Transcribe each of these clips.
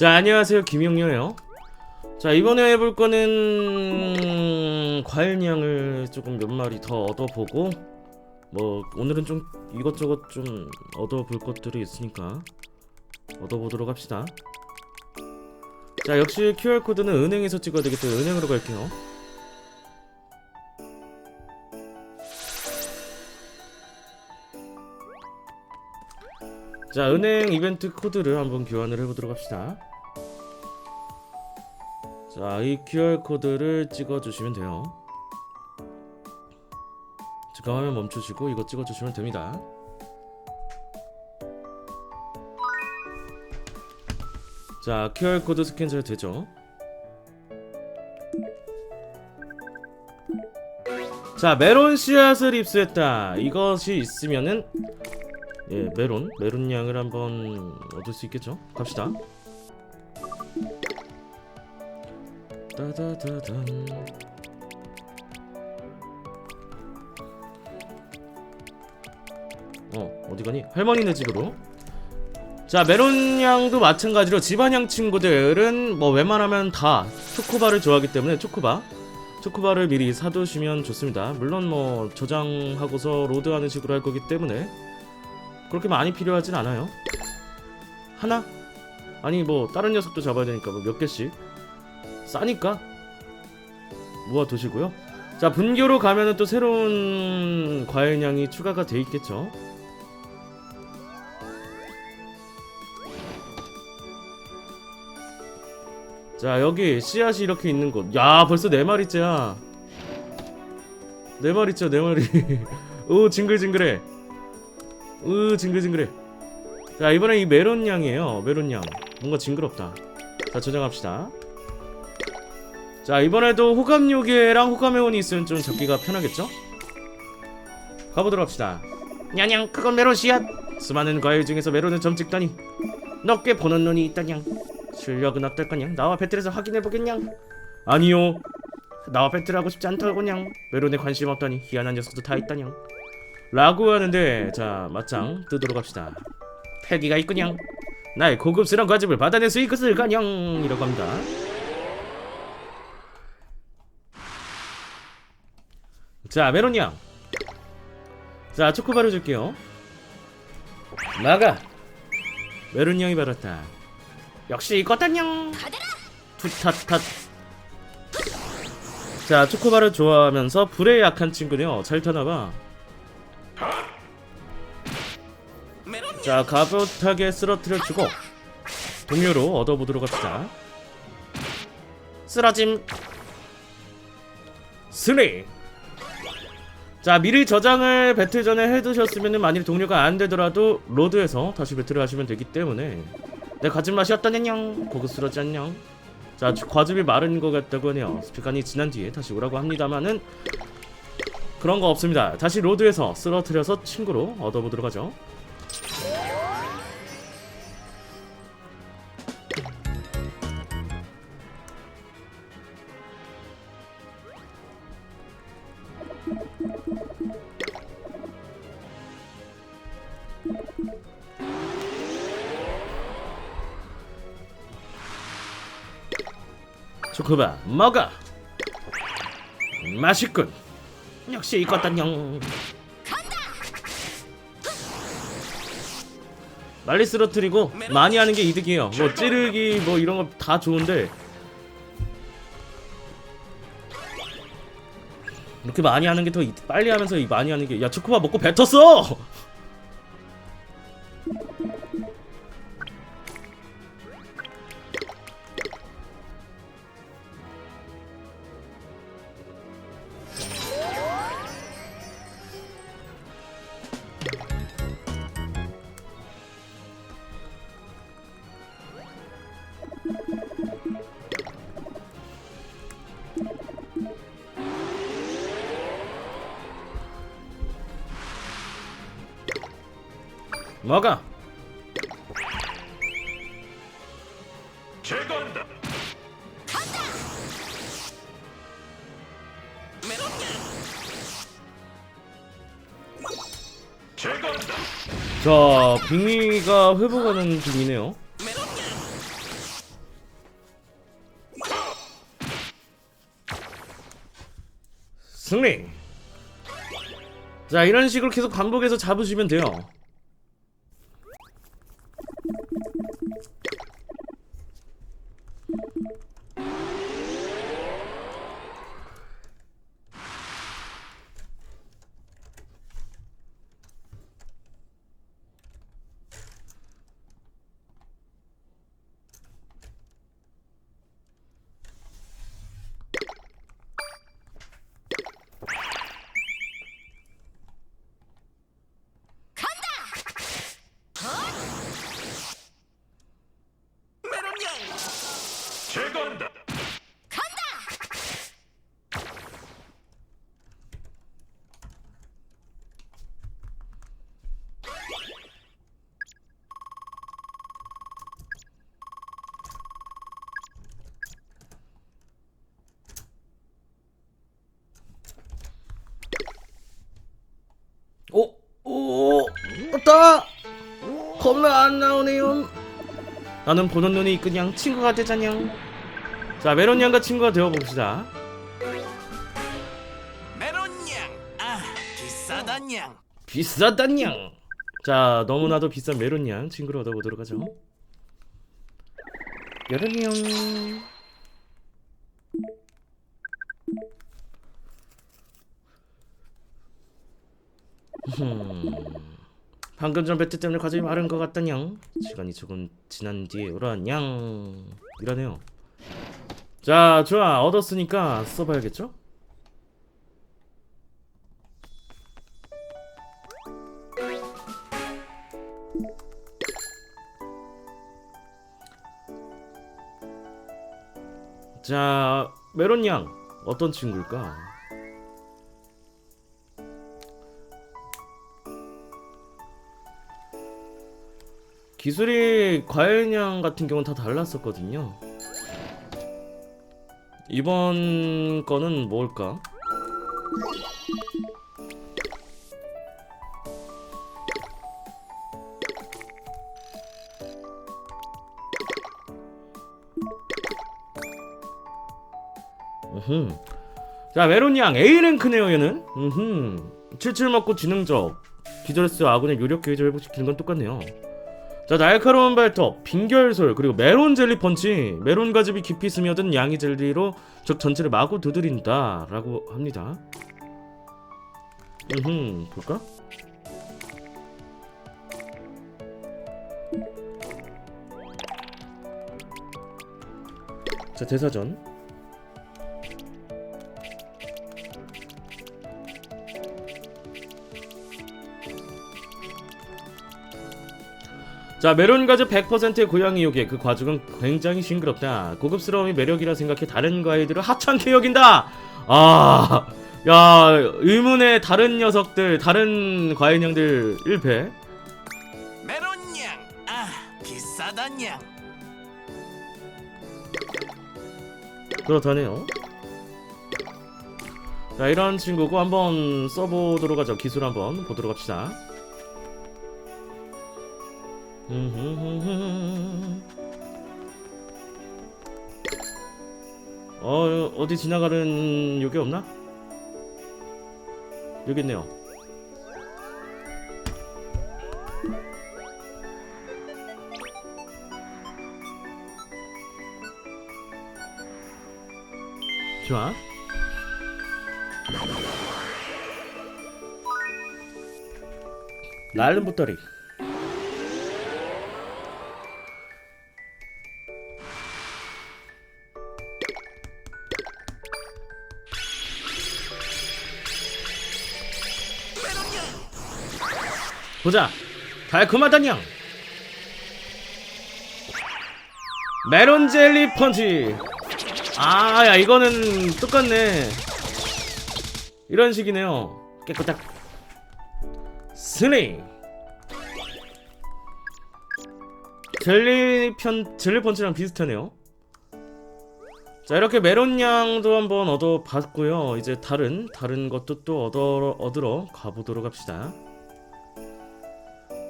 자 안녕하세요. 김용렬이에요. 자 이번에 해볼 거는 과일량을 조금 몇 마리 더 얻어보고 뭐 오늘은 좀 이것저것 좀 얻어볼 것들이 있으니까 얻어보도록 합시다. 자 역시 QR코드는 은행에서 찍어야 때문에 은행으로 갈게요. 자 은행 이벤트 코드를 한번 교환을 해보도록 합시다 자, 이 QR코드를 찍어주시면 돼요. 잠깐 화면 멈추시고 이거 찍어주시면 됩니다. 자, QR코드 스캔 잘 되죠? 자, 메론 씨앗을 입수했다. 이것이 있으면은 예, 메론, 메론 양을 한번 얻을 수 있겠죠? 갑시다. 따다다단 어 어디 가니? 할머니네 집으로. 자 메론 양도 마찬가지로 집안양 친구들은 뭐 웬만하면 다 초코바를 좋아하기 때문에 초코바. 초코바를 미리 사두시면 좋습니다. 물론 뭐 저장하고서 로드하는 식으로 할 거기 때문에 그렇게 많이 필요하진 않아요. 하나? 아니 뭐 다른 녀석도 잡아야 되니까 뭐 몇 개씩 싸니까 모아 두시고요. 자 분교로 가면은 또 새로운 과일량이 추가가 돼 있겠죠. 자 여기 씨앗이 이렇게 있는 곳. 야 벌써 네 마리째야. 네 마리째 네 마리. 오 징글징글해. 으 징글징글해. 자 이번엔 이 메론 양이에요. 메론 양. 뭔가 징그럽다. 자 저장합시다. 자 이번에도 호감 요괴랑 호감 회원이 있으면 좀 잡기가 편하겠죠? 가보도록 합시다. 냐냥 그건 메론 씨앗. 수많은 과일 중에서 메론은 점 찍다니. 너 꽤 보는 눈이 있다냥. 실력은 어떨까냥? 나와 배틀에서 확인해보겠냥. 아니요. 나와 배틀하고 싶지 않다고냥. 메론에 관심 없다니 희한한 녀석도 다 있다냥. 라고 하는데 자 맞짱. 뜨도록 합시다. 패기가 있구냥. 나의 고급스러운 과즙을 받아낼 수 있을까냥. 이라고 합니다 자 메론 양. 자 초코바를 줄게요. 나가. 메론 양이 받았다. 역시 이거다냥. 투타탓. 자 초코바를 좋아하면서 불에 약한 친구네요. 잘 타나봐. 자 가볍게 쓰러뜨려 주고 동료로 얻어보도록 합시다. 쓰러짐. 스리. 자 미리 저장을 배틀 전에 해두셨으면 만일 동료가 안 되더라도 로드에서 다시 배틀을 하시면 되기 때문에. 내 가진 맛이 어떠냐냥 고급스럽지 않냐 자 과즙이 마른 것 같다고 하네요. 스피칸이 지난 뒤에 다시 오라고 합니다만은 그런 거 없습니다. 다시 로드에서 쓰러뜨려서 친구로 얻어보도록 하죠 초코바 먹어. 맛있군. 역시 이것단용 빨리 쓰러뜨리고 많이 하는 게 이득이에요. 뭐 찌르기 뭐 이런 거 다 좋은데. 이렇게 많이 하는 게 더 빨리 하면서 이 많이 하는 게 야 초코바 먹고 뱉었어 먹어. 제거한다. 제거한다. 자, 빙미가 회복하는 중이네요. 승리! 자, 이런 식으로 계속 반복해서 잡으시면 돼요. 왔다. 겁나 안 나오네요. 나는 보는 눈이 그냥 친구가 되자냥. 자 메론 양과 친구가 되어 봅시다. 메론양 아 비싸다냥 비싸단양. 자 너무나도 비싼 메론 양 친구를 얻어보도록 하죠. 양. 흠. 방금 전 배트 때문에 과정이 마른 것 같다냥. 시간이 조금 지난 뒤에 오라냥. 이러네요. 자 좋아 얻었으니까 써봐야겠죠? 자 메론 양 어떤 친구일까? 기술이 과일냥 같은 경우는 다 달랐었거든요. 이번 거는 뭘까? 자 메론양 A랭크네요 얘는 으흠. 칠칠 먹고 지능적 기절스 아군의 요력 게이지 회복시키는 건 똑같네요 자 날카로운 발톱 빙결솔 그리고 메론 젤리 펀치. 메론 가집이 깊이 스며든 양이 젤리로 적 전체를 마구 두드린다 라고 합니다. 으흠 볼까? 자 대사전 자 메론 과즙 100%의 고양이 요괴. 그 과즙은 굉장히 싱그럽다. 고급스러움이 매력이라 생각해 다른 과일들을 하찮게 여긴다. 아 야 의문의 다른 녀석들 다른 과일냥들 1패 메론양. 아 비싸다냥 그렇다네요. 자 이런 친구고 한번 써보도록 하죠. 기술 한번 보도록 합시다 어 어디 지나가는 요게 없나? 여기 있네요. 좋아. 날름 붙더리. 보자. 달콤하다냥. 메론 젤리 펀치. 아, 야 이거는 똑같네. 이런 식이네요. 깨끗딱. 스링. 젤리 편 젤리 펀치랑 비슷하네요. 자 이렇게 메론 양도 한번 얻어봤고요. 이제 다른 다른 것도 또 얻어 얻으러 가보도록 합시다.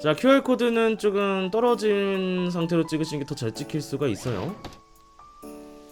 자 QR 코드는 조금 떨어진 상태로 찍으시는 게 더 잘 찍힐 수가 있어요.